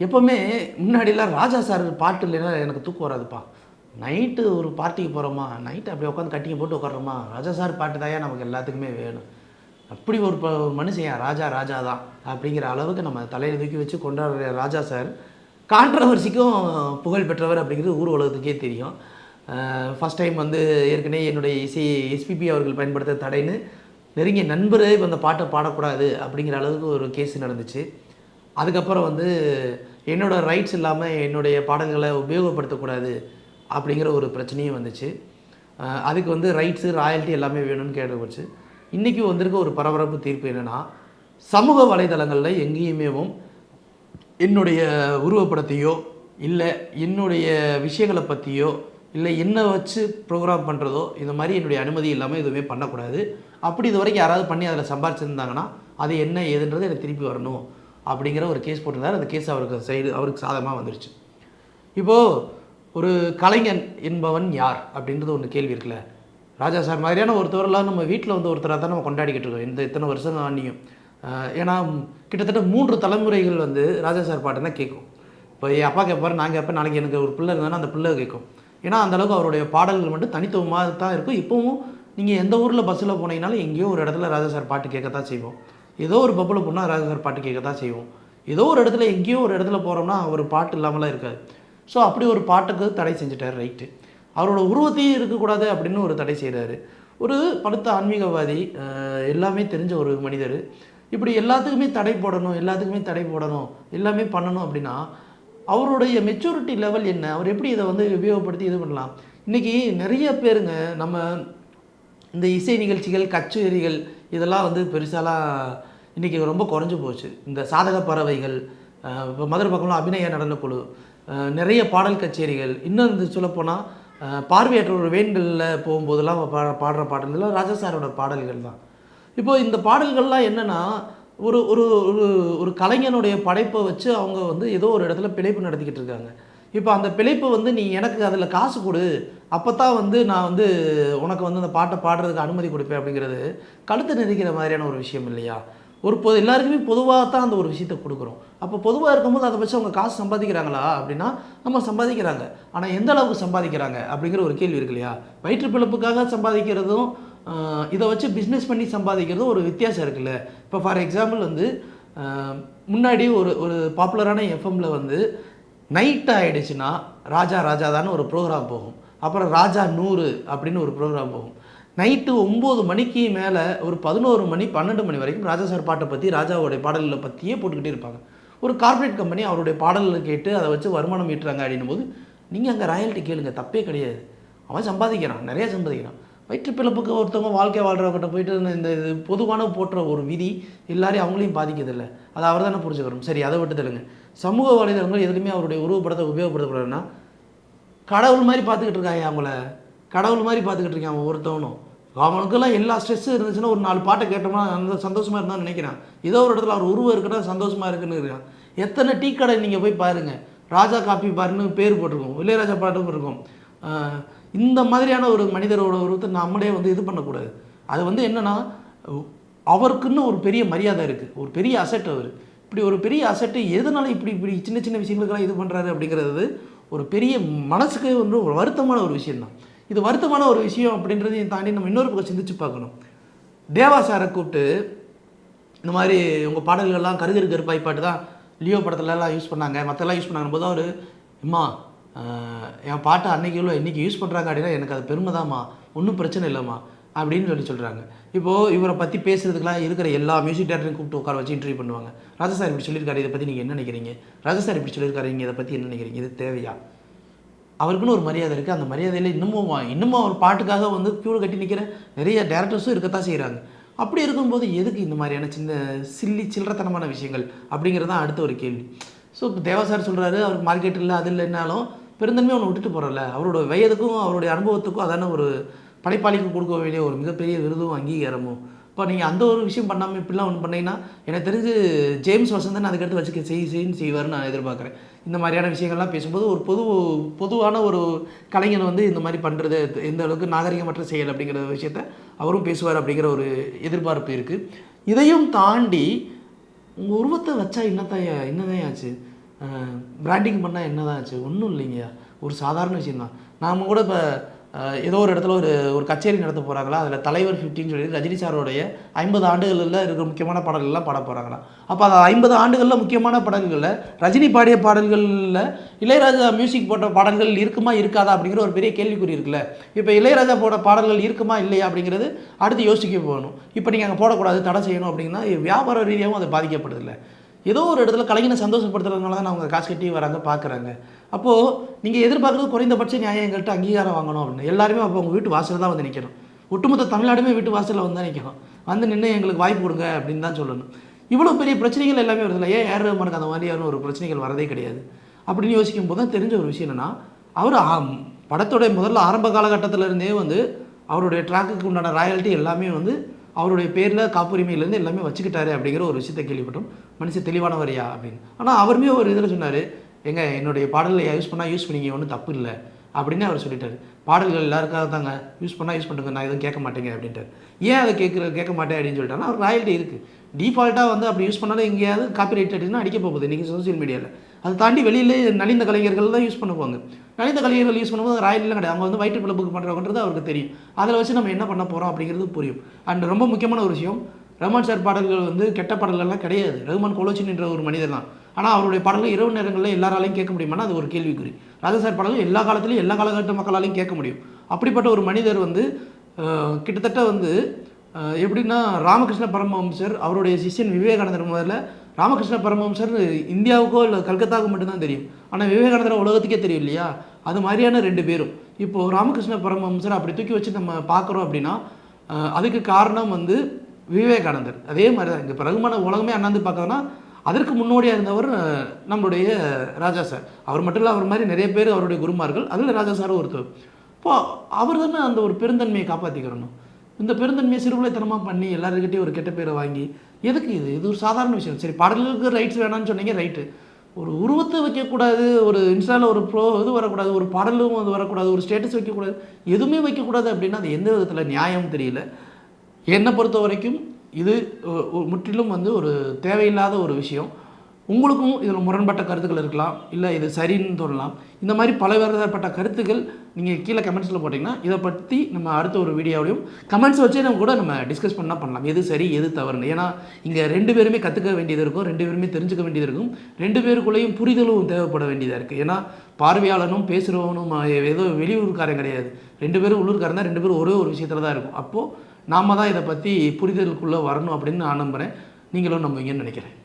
எப்போவுமே முன்னாடிலாம் ராஜா சார் பாட்டு இல்லைன்னா எனக்கு தூக்கம் வராதுப்பா. நைட்டு ஒரு பார்ட்டிக்கு போகிறோமா நைட்டு அப்படி உட்காந்து கட்டிங்க போட்டு உட்காடுறோமா ராஜா சார் பாட்டு தாயா நமக்கு எல்லாத்துக்குமே வேணும். அப்படி ஒரு ப- ஒரு மனுஷன் ராஜா ராஜா தான் அப்படிங்கிற அளவுக்கு நம்ம தலையில் தூக்கி வச்சு கொண்டாடுற ராஜா சார் கான்ட்ரவர்சிக்கும் புகழ் பெற்றவர் அப்படிங்கிறது ஊர் உலகத்துக்கே தெரியும் ஃபஸ்ட் டைம் வந்து ஏற்கனவே என்னுடைய இசை எஸ்பிபி அவர்கள் பயன்படுத்த தடைன்னு நெருங்கிய நண்பரே இப்போ அந்த பாட்டை பாடக்கூடாது அப்படிங்கிற அளவுக்கு ஒரு கேஸ் நடந்துச்சு. அதுக்கப்புறம் வந்து என்னோடய ரைட்ஸ் இல்லாமல் என்னுடைய பாடல்களை உபயோகப்படுத்தக்கூடாது அப்படிங்கிற ஒரு பிரச்சனையும் வந்துச்சு. அதுக்கு வந்து ரைட்ஸு ராயல்ட்டி எல்லாமே வேணும்னு கேட்டுப்போச்சு இன்றைக்கி வந்திருக்க ஒரு பரபரப்பு தீர்ப்பு என்னென்னா சமூக வலைதளங்களில் எங்கேயுமேவும் என்னுடைய உருவப்படத்தையோ இல்லை என்னுடைய விஷயங்களை பற்றியோ இல்லை என்ன வச்சு ப்ரோக்ராம் பண்ணுறதோ இந்த மாதிரி என்னுடைய அனுமதி இல்லாமல் எதுவுமே பண்ணக்கூடாது. அப்படி இது வரைக்கும் யாராவது பண்ணி அதில் சம்பாரிச்சிருந்தாங்கன்னா அது என்ன ஏதுன்றது எனக்கு திருப்பி வரணும். அப்படிங்கிற ஒரு கேஸ் போட்டிருந்தார். அந்த கேஸ் அவருக்கு சைடு அவருக்கு சாதகமாக வந்துருச்சு. இப்போது ஒரு கலைஞன் என்பவன் யார் அப்படின்றது ஒன்று கேள்வி இருக்குல்ல. ராஜா சார் மாதிரியான ஒருத்தவரெல்லாம் நம்ம வீட்டில் வந்து ஒருத்தராக தான் நம்ம கொண்டாடிக்கிட்டு இருக்கோம். இந்த இத்தனை வருஷம் ஆண்டியும். ஏன்னா கிட்டத்தட்ட மூன்று தலைமுறைகள் வந்து ராஜா சார் பாட்டு தான் கேட்கும். இப்போ என் அப்பா கேட்பார் நான் கேட்பேன் நாளைக்கு எனக்கு ஒரு பிள்ளை இருந்தாலும் அந்த பிள்ளை கேட்கும். ஏன்னா அந்தளவுக்கு அவருடைய பாடல்கள் மட்டும் தனித்துவமாக தான் இருக்கும். இப்போவும் நீங்கள் எந்த ஊரில் பஸ்ஸில் போனீங்கனாலும் எங்கேயோ ஒரு இடத்துல ராஜா சார் பாட்டு கேட்கத்தான் செய்வோம். ஏதோ ஒரு பப்பில் போனால் ராஜசார் பாட்டு கேட்க தான் செய்வோம். ஏதோ ஒரு இடத்துல எங்கேயோ ஒரு இடத்துல போகிறோம்னா அவர் பாட்டு இல்லாமலாம் இருக்காது. ஸோ அப்படி ஒரு பாட்டுக்கு தடை செஞ்சுட்டார் ரைட்டு. அவரோட உருவத்தையும் இருக்கக்கூடாது அப்படின்னு ஒரு தடை செய்கிறாரு ஒரு படுத்த ஆன்மீகவாதி எல்லாமே தெரிஞ்ச ஒரு மனிதர். இப்படி எல்லாத்துக்குமே தடை போடணும் எல்லாத்துக்குமே தடை போடணும் எல்லாமே பண்ணணும் அப்படின்னா அவருடைய மெச்சூரிட்டி லெவல் என்ன? அவர் எப்படி இதை வந்து உபயோகப்படுத்தி இது பண்ணலாம்? இன்றைக்கி நிறைய பேருங்க நம்ம இந்த இசை நிகழ்ச்சிகள் கச்சேரிகள் இதெல்லாம் வந்து பெருசாலாம் இன்றைக்கி ரொம்ப குறைஞ்சு போச்சு. இந்த சாதக பறவைகள் இப்போ மதுரை பக்கம்லாம் அபிநய நடனக்குழு நிறைய பாடல் கச்சேரிகள் இன்னும் இந்த சொல்லப்போனால் பார்வையற்றவர் வேன்களில் போகும்போதெல்லாம் பா பாடுற பாடல்கள்லாம் ராஜா சாரோட பாடல்கள் தான். இப்போது இந்த பாடல்கள்லாம் என்னென்னா ஒரு ஒரு ஒரு ஒரு கலைஞனுடைய படைப்பை வச்சு அவங்க வந்து ஏதோ ஒரு இடத்துல பிழைப்பு நடத்திக்கிட்டு இருக்காங்க. இப்போ அந்த பிழைப்பு வந்து நீ எனக்கு அதில் காசு கொடு அப்போ தான் வந்து நான் வந்து உனக்கு வந்து அந்த பாட்டை பாடுறதுக்கு அனுமதி கொடுப்பேன் அப்படிங்கிறது கழுத்து நெரிக்கிற மாதிரியான ஒரு விஷயம் இல்லையா? ஒரு பொது எல்லாருக்குமே பொதுவாக தான் அந்த ஒரு விஷயத்தை கொடுக்குறோம். அப்போ பொதுவாக இருக்கும்போது அதை வச்சு அவங்க காசு சம்பாதிக்கிறாங்களா அப்படின்னா நம்ம சம்பாதிக்கிறாங்க. ஆனால் எந்த அளவுக்கு சம்பாதிக்கிறாங்க அப்படிங்கிற ஒரு கேள்வி இருக்கு இல்லையா? வயிற்று பிழப்புக்காக சம்பாதிக்கிறதும் இதை வச்சு பிஸ்னஸ் பண்ணி சம்பாதிக்கிறதும் ஒரு வித்தியாசம் இருக்குல்ல. இப்போ ஃபார் எக்ஸாம்பிள் வந்து முன்னாடி ஒரு ஒரு பாப்புலரான எஃப்எம்மில் வந்து நைட் ஆகிடுச்சுன்னா ராஜா ராஜா ஒரு ப்ரோக்ராம் போகும். அப்புறம் ராஜா நூறு அப்படின்னு ஒரு ப்ரோக்ராம் போகும். நைட்டு ஒம்பது மணிக்கு மேலே ஒரு பதினோரு மணி பன்னெண்டு மணி வரைக்கும் ராஜா சார் பாட்டை பற்றி ராஜாவோடைய பாடல்களை பற்றியே போட்டுக்கிட்டே இருப்பாங்க. ஒரு கார்ப்பரேட் கம்பெனி அவருடைய பாடல்களை கேட்டு அதை வச்சு வருமானம் ஈட்டுறாங்க அப்படின்னும் போது நீங்கள் அங்கே ராயல்ட்டி கேளுங்க தப்பே கிடையாது. அவன் சம்பாதிக்கிறான் நிறையா சம்பாதிக்கிறான். வயிற்றுப்பிழப்புக்கு ஒருத்தவங்க வாழ்க்கை வாழ்கிறவங்கிட்ட போயிட்டு இந்த- இந்த இது பொதுவான போட்டுற ஒரு விதி எல்லாரையும் அவங்களையும் பாதிக்கிறதில்ல. அதை அவர் தானே புரிஞ்சுக்கணும். சரி அதை விட்டு தருங்க சமூக வலைதளங்கள் எதுலையுமே அவருடைய உருவப்படத்தை உபயோகப்படுத்தக்கூடாதுன்னா கடவுள் மாதிரி பார்த்துக்கிட்டு இருக்காங்க அவங்கள. கடவுள் மாதிரி பார்த்துக்கிட்டு இருக்கான் அவன் ஒருத்தவனும். அவனுக்கெல்லாம் எல்லா ஸ்ட்ரெஸ்ஸும் இருந்துச்சுன்னா ஒரு நாலு பாட்டை கேட்டோம்னா அந்த சந்தோஷமாக இருந்தான்னு நினைக்கிறான். ஏதோ ஒரு இடத்துல அவர் உருவம் இருக்கட்டும் சந்தோஷமாக இருக்குன்னு இருக்கான். எத்தனை டீ கடை நீங்கள் போய் பாருங்கள் ராஜா காப்பி பாருன்னு பேர் போட்டிருக்கோம். இளையராஜா பாட்டும் இருக்கும். இந்த மாதிரியான ஒரு மனிதரோட உருவத்தை நம்மளே வந்து இது பண்ணக்கூடாது. அது வந்து என்னென்னா அவருக்குன்னு ஒரு பெரிய மரியாதை இருக்குது ஒரு பெரிய அசட் அவர். இப்படி ஒரு பெரிய அசெட்டு எதனால இப்படி இப்படி சின்ன சின்ன விஷயங்களுக்கெல்லாம் இது பண்ணுறாரு அப்படிங்கிறது ஒரு பெரிய மனசுக்கு வந்து ஒரு வருத்தமான ஒரு விஷயம்தான். இது வருத்தமான ஒரு விஷயம் அப்படின்றதையும் தாண்டி நம்ம இன்னொரு பக்கம் சிந்திச்சு பார்க்கணும். தேவா சாரை கூப்பிட்டு இந்த மாதிரி உங்கள் பாடல்கள்லாம் கருகரு கருப்பாய் பாட்டு தான் லியோ படத்துலலாம் யூஸ் பண்ணாங்க. மற்றெல்லாம் யூஸ் பண்ணாங்க போது அவர் அம்மா என் பாட்டை அன்றைக்கி இவ்வளோ இன்றைக்கி யூஸ் பண்ணுறாங்க அப்படின்னா எனக்கு அது பெருமை தாம்மா ஒன்றும் பிரச்சனை இல்லைம்மா அப்படின்னு சொல்லி சொல்கிறாங்க இப்போது இவரை பற்றி பேசுறதுக்கெலாம் இருக்கிற எல்லா மியூசிக் டேரக்டரையும் கூப்பிட்டு உட்கார வச்சு இன்டர்வியூ பண்ணுவாங்க. ராஜா சார் இப்படி சொல்லியிருக்காரு இதை பற்றி நீங்கள் என்ன நினைக்கிறீங்க? ராஜா சார் இப்படி சொல்லியிருக்காரு நீங்கள் இதை பற்றி என்ன நினைக்கிறீங்க? இது தேவையா? அவருக்குன்னு ஒரு மரியாதை இருக்குது அந்த மரியாதையில் இன்னமும் இன்னமும் அவர் பாட்டுக்காக வந்து க்யூவில் கட்டி நிற்கிற நிறைய டேரக்டர்ஸும் இருக்கத்தான் செய்கிறாங்க அப்படி இருக்கும்போது எதுக்கு இந்த மாதிரியான சின்ன சில்லி சில்லறத்தனமான விஷயங்கள்? அப்படிங்கிறது தான் அடுத்த ஒரு கேள்வி. ஸோ இப்போ தேவா சார் சொல்கிறாரு அவருக்கு மார்க்கெட் இல்லை அது இல்லைன்னாலும் பெருந்தன்மை ஒன்று விட்டுட்டு போகிறல அவரோட வயதுக்கும் அவருடைய அனுபவத்துக்கும் அதான ஒரு படைப்பாளிக்கு கொடுக்க வேண்டிய ஒரு மிகப்பெரிய விருதும் அங்கீகாரமும். இப்போ நீங்கள் அந்த ஒரு விஷயம் பண்ணாமல் இப்படிலாம் ஒன்று பண்ணீங்கன்னா எனக்கு தெரிஞ்சு ஜேம்ஸ் வசந்தன் அதுக்கடுத்து வச்சுக்க செய் செய்ன்னு செய்வார்னு நான் எதிர்பார்க்குறேன். இந்த மாதிரியான விஷயங்கள்லாம் பேசும்போது ஒரு பொது பொதுவான ஒரு கலைஞன் வந்து இந்த மாதிரி பண்ணுறது எந்த அளவுக்கு நாகரிகமற்ற செயல் அப்படிங்கிற விஷயத்த அவரும் பேசுவார் அப்படிங்கிற ஒரு எதிர்பார்ப்பு இருக்குது இதையும் தாண்டி உங்கள் உருவத்தை வச்சா என்னத்தான் என்னதான் ஆச்சு? பிராண்டிங் பண்ணால் என்ன தான் ஆச்சு? ஒன்றும் இல்லைங்க. ஒரு சாதாரண விஷயம் தான் நாம் கூட இப்போ ஏதோ ஒரு இடத்துல ஒரு ஒரு கச்சேரி நடத்த போகிறாங்களா அதில் தலைவர் ஃபிஃப்டின்னு சொல்லி ரஜினி சாரோடைய ஐம்பது ஆண்டுகளில் இருக்கிற முக்கியமான பாடல்கள்லாம் பாட போகிறாங்களா அப்போ அந்த ஐம்பது ஆண்டுகளில் முக்கியமான பாடல்களில் ரஜினி பாடிய பாடல்களில் இளையராஜா மியூசிக் போட்ட பாடல்கள் இருக்குமா இருக்காதா? அப்படிங்கிற ஒரு பெரிய கேள்விக்குறி இருக்குல்ல. இப்போ இளையராஜா போட பாடல்கள் இருக்குமா இல்லையா? அப்படிங்கிறது அடுத்து யோசிக்க போகணும். இப்போ நீங்கள் அங்கே போடக்கூடாது தடை செய்யணும் அப்படின்னா வியாபார ரீதியாகவும் அது பாதிக்கப்படுதில்லை. ஏதோ ஒரு இடத்துல கலைஞனை சந்தோஷப்படுத்துறதுனால தான் அவங்க காசு கட்டி வராங்க பார்க்குறாங்க அப்போது நீங்கள் எதிர்பார்க்குறது குறைந்தபட்ச நியாயம் எங்கள்கிட்ட அங்கீகாரம் வாங்கணும் அப்படின்னு. எல்லாருமே அப்போ உங்கள் வீட்டு வாசலில் தான் வந்து நிற்கணும் ஒட்டுமொத்த தமிழ்நாடுமே வீட்டு வாசலில் வந்து தான் நிற்கணும் வந்து நின்று எங்களுக்கு வாய்ப்பு கொடுங்க அப்படின்னு தான் சொல்லணும். இவ்வளோ பெரிய பிரச்சனைகள் எல்லாமே வருதுல்ல ஏன் ஏர் ரஹ்மானுக்கு அந்த மாதிரியான ஒரு பிரச்சனைகள் வரதே கிடையாது. அப்படின்னு யோசிக்கும் போது தான் தெரிஞ்ச ஒரு விஷயம் என்னென்னா அவர் ஆம், படத்தோடைய முதல்ல ஆரம்ப காலகட்டத்துல இருந்தே வந்து அவருடைய ட்ராக்குக்கு உண்டான ராயல்ட்டி எல்லாமே வந்து அவருடைய பேரில் காப்புரிமையிலேருந்து எல்லாமே வச்சுக்கிட்டாரு அப்படிங்கிற ஒரு விஷயத்தை கேள்விப்பட்டோம். மனுஷன் தெளிவானவரையா அப்படின்னு. ஆனால் அவருமே ஒரு இதில் சொன்னார் எங்க என்னுடைய பாடலை யூஸ் பண்ணால் யூஸ் பண்ணிங்க ஒன்றும் தப்பு இல்லை. அப்படின்னு அவர் சொல்லிட்டாரு. பாடல்கள் எல்லாருக்காக தாங்க யூஸ் பண்ணால் யூஸ் பண்ணுங்க நான் எதுவும் கேட்க மாட்டேங்க அப்படின்ட்டார். ஏன் அதை கேட்குற கேட்க மாட்டேன்? அப்படின்னு சொல்லிட்டாங்கன்னா அவர் ராயல்ட்டி இருக்குது டிஃபால்ட்டாக வந்து அப்படி யூஸ் பண்ணாலும் எங்கேயாவது காப்பி ரைட் அடிச்சுன்னா அடிக்க போகுது இன்றைக்கி சோஷியல் மீடியாவில் அதை தாண்டி வெளியிலே நலிந்த கலைஞர்கள் தான் யூஸ் பண்ணுவாங்க. நலிந்த கலைஞர்கள் யூஸ் பண்ணும்போது ராயல்லாம் கிடையாது. அவங்க வந்து வயிற்று பிழப்புக்கு பண்ணுறவங்கிறது அவருக்கு தெரியும். அதில் வச்சு நம்ம என்ன பண்ண போகிறோம் அப்படிங்கிறது புரியும். அண்ட் ரொம்ப முக்கியமான ஒரு விஷயம் ரஹ்மான் சார் பாடல்கள் வந்து கெட்ட பாடல்கள்லாம் கிடையாது. ரஹ்மான் கோலோச்சின் என்ற ஒரு மனிதர் தான். ஆனால் அவருடைய பாடல்கள் இரவு நேரங்களில் எல்லாராலையும் கேட்க முடியுமானா அது ஒரு கேள்விக்குறி. ராஜா சார் பாடல்கள் எல்லா காலத்திலையும் எல்லா காலகட்ட மக்களாலையும் கேட்க முடியும். அப்படிப்பட்ட ஒரு மனிதர் வந்து கிட்டத்தட்ட வந்து எப்படின்னா ராமகிருஷ்ண பரமஹம்சர் அவருடைய சிஷ்யன் விவேகானந்தர் முதல்ல ராமகிருஷ்ண பரமஹம்சர் இந்தியாவுக்கோ இல்லை கல்கத்தாவுக்கு மட்டும்தான் தெரியும். ஆனால் விவேகானந்தர் உலகத்துக்கே தெரியும் இல்லையா அது மாதிரியான ரெண்டு பேரும். இப்போது ராமகிருஷ்ண பரமஹம்சர் அப்படி தூக்கி வச்சு நம்ம பார்க்குறோம் அப்படின்னா அதுக்கு காரணம் வந்து விவேகானந்தர். அதே மாதிரி தான் இங்கே ரகுமான உலகமே அண்ணாந்து பார்க்கறதுனா அதற்கு முன்னோடியாக இருந்தவர் நம்மளுடைய ராஜா சார். அவர் மட்டும் இல்லை அவர் மாதிரி நிறைய பேர் அவருடைய குருமார்கள். அதில் ராஜா சாரும் ஒருத்தர். இப்போ அவர் தானே அந்த ஒரு பெருந்தன்மையை காப்பாற்றிக்கிறணும் இந்த பெருந்தன்மையை சிறுபிள்ளைத்தனமாக பண்ணி எல்லாருக்கிட்டையும் ஒரு கெட்ட பேரை வாங்கி எதுக்கு இது? இது ஒரு சாதாரண விஷயம். சரி பாடல்களுக்கு ரைட்ஸ் வேணாம்னு சொன்னீங்க ரைட்டு ஒரு உருவத்தை வைக்கக்கூடாது ஒரு இன்ஸ்டாவில் ஒரு ப்ரோ இது வரக்கூடாது ஒரு பாடலும் அது வரக்கூடாது ஒரு ஸ்டேட்டஸ் வைக்கக்கூடாது எதுவுமே வைக்கக்கூடாது அப்படின்னா அது எந்த விதத்தில் நியாயம் தெரியல. என்னை பொறுத்த வரைக்கும் இது முற்றிலும் வந்து ஒரு தேவையில்லாத ஒரு விஷயம். உங்களுக்கும் இதில் முரண்பட்ட கருத்துக்கள் இருக்கலாம் இல்லை இது சரின்னு சொல்லலாம். இந்த மாதிரி பலவேறுபட்ட கருத்துக்கள் நீங்கள் கீழே கமெண்ட்ஸில் போட்டிங்கன்னா இதை பற்றி நம்ம அடுத்த ஒரு வீடியோவிலையும் கமெண்ட்ஸ் வச்சே நம்ம கூட நம்ம டிஸ்கஸ் பண்ணால் பண்ணலாம். எது சரி எது தவறுன்னு. ஏன்னா இங்கே ரெண்டு பேருமே கற்றுக்க வேண்டியது இருக்கும் ரெண்டு பேருமே தெரிஞ்சுக்க வேண்டியது இருக்கும். ரெண்டு பேருக்குள்ளேயும் புரிதலும் தேவைப்பட வேண்டியதாக இருக்குது ஏன்னா பார்வையாளனும் பேசுகிறவனும் ஏதோ வெளியூர்காரன் கிடையாது. ரெண்டு பேரும் உள்ளூர்காரன் தான் ரெண்டு பேரும் ஒரே ஒரு விஷயத்தில் தான் இருக்கும். அப்போது நாம தான் இதை பற்றி புரிதலுக்குள்ளே வரணும் அப்படின்னு நான் நம்புகிறேன் நீங்களும் நம்புவீங்கன்னு நினைக்கிறேன்.